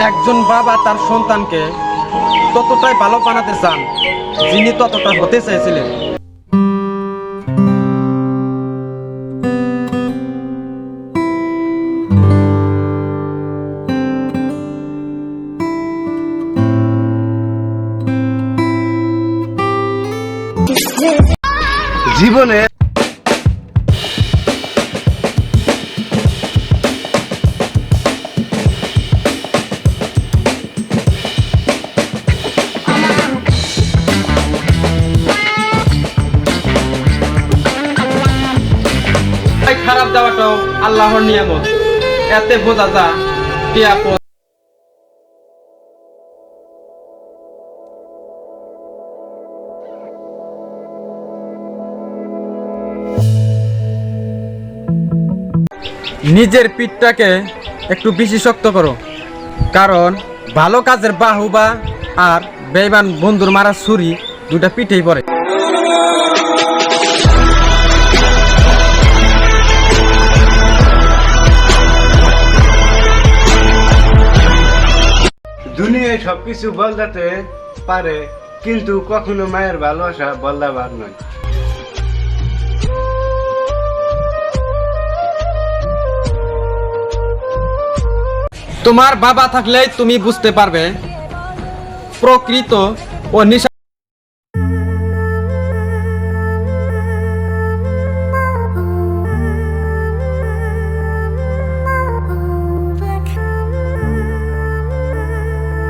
একজন বাবা তার সন্তানকে ততটাই ভালো বানাতে চান যিনি ততটা হতে চেয়েছিলেন জীবনে খারাপ দেওয়াটাও আল্লাহর নিয়ামত। এতে বোঝা যা কে নিজের পিঠটাকে একটু বেশি শক্ত করো। কারণ ভালো কাজের বাহুবা আর বেইমান বন্ধুর মারা ছুরি দুটা পিঠেই পড়ে। দুনিয়ায় সব কিছু বলতে পারে, কিন্তু কখনো মায়ের ভালোবাসা বদলাবার নয়। তোমার বাবা থাকলে তুমি বুঝতে পারবে, প্রকৃত ও নিশা